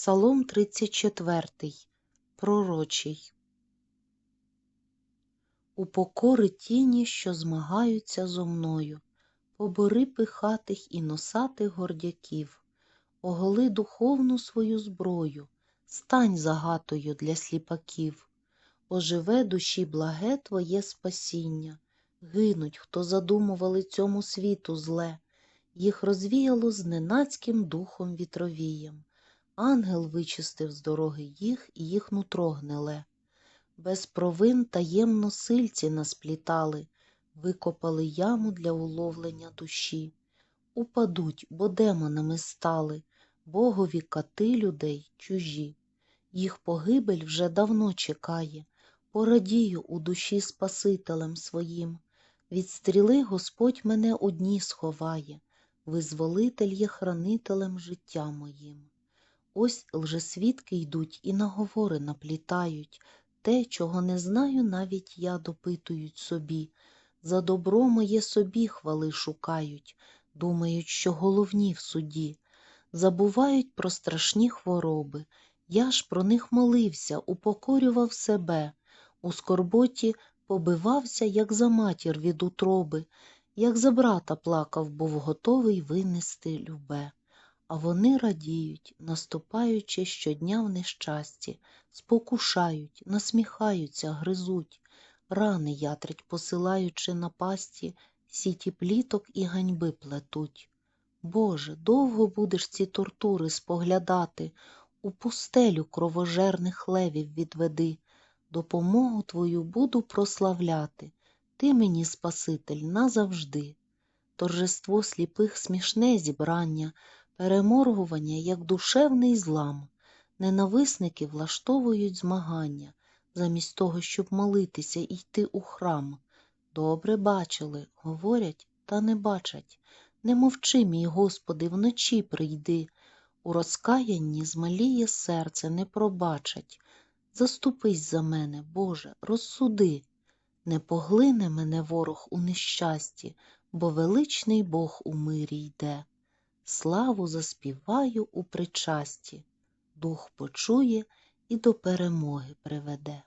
Псалом 34. Пророчий. У покори тіні, що змагаються зо мною, побори пихатих і носатих гордяків, оголи духовну свою зброю, стань загатою для сліпаків, оживе душі благе твоє спасіння, гинуть, хто задумували цьому світу зле, їх розвіяло зненацьким духом вітровієм. Ангел вичистив з дороги їх і їх нутро гниле. Без провин таємно сильці насплітали, викопали яму для уловлення душі. Упадуть, бо демонами стали, богові кати людей чужі. Їх погибель вже давно чекає, порадію у душі Спасителем своїм. Від стріли Господь мене у дні сховає, визволитель є хранителем життя моїм. Ось лжесвідки йдуть і наговори наплітають, те, чого не знаю, навіть я допитують собі. За добро моє собі хвали шукають, думають, що головні в суді, забувають про страшні хвороби. Я ж про них молився, упокорював себе, у скорботі побивався, як за матір від утроби, як за брата плакав, був готовий винести любе. А вони радіють, наступаючи щодня в нещасті, спокушають, насміхаються, гризуть, рани ятрить, посилаючи на пасті, сіті пліток і ганьби плетуть. Боже, довго будеш ці тортури споглядати, у пустелю кровожерних левів відведи, допомогу твою буду прославляти, ти мені, Спаситель, назавжди. Торжество сліпих смішне зібрання переморгування, як душевний злам, ненависники влаштовують змагання, замість того, щоб молитися і йти у храм. Добре бачили, говорять, та не бачать. Не мовчи, мій Господи, вночі прийди. У розкаянні змаліє серце, не пробачать. Заступись за мене, Боже, розсуди. Не поглине мене ворог у нещасті, бо величний Бог у мирі йде славу заспіваю у причасті, дух почує і до перемоги приведе.